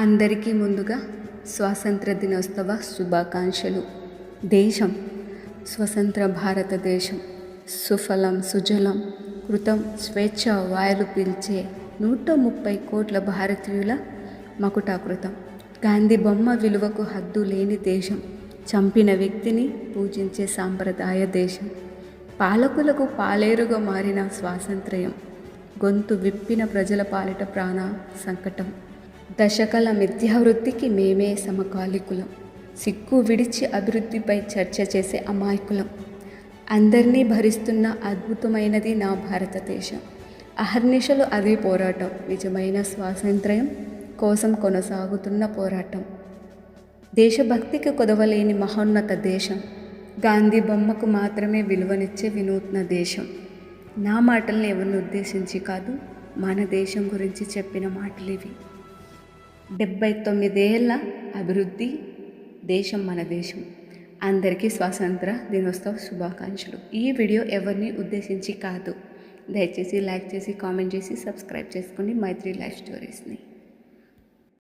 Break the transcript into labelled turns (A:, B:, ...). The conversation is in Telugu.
A: అందరికీ ముందుగా స్వాతంత్ర దినోత్సవ శుభాకాంక్షలు. దేశం స్వతంత్ర భారతదేశం సుఫలం సుజలం కృతం స్వేచ్ఛ వాయులు పీల్చే నూట ముప్పై కోట్ల భారతీయుల మకుటాకృతం. గాంధీ బొమ్మ విలువకు హద్దు లేని దేశం చంపిన వ్యక్తిని పూజించే సాంప్రదాయ దేశం. పాలకులకు పాలేరుగా మారిన స్వాతంత్ర్యం గొంతు విప్పిన ప్రజల పాలిట ప్రాణ సంకటం. దశకల మిథ్యావృత్తికి మేమే సమకాలికులం. సిక్కు విడిచి అభివృద్ధిపై చర్చ చేసే అమాయకులం. అందరినీ భరిస్తున్న అద్భుతమైనది నా భారతదేశం. అహర్నిశలు అదే పోరాటం. నిజమైన స్వాతంత్ర్యం కోసం కొనసాగుతున్న పోరాటం. దేశభక్తికి కొదవలేని మహోన్నత దేశం. గాంధీ బొమ్మకు మాత్రమే విలువనిచ్చే వినూత్న దేశం. నా మాటల్ని ఎవరిని ఉద్దేశించి కాదు మన దేశం గురించి చెప్పిన మాటలు ఇవి డెబ్బై తొమ్మిదేళ్ళ అభివృద్ధి దేశం మన దేశం. అందరికీ స్వాతంత్ర దినోత్సవ శుభాకాంక్షలు. ఈ వీడియో ఎవరిని ఉద్దేశించి కాదు. దయచేసి లైక్ చేసి కామెంట్ చేసి సబ్స్క్రైబ్ చేసుకోండి. మైత్రి లైఫ్ స్టోరీస్ని.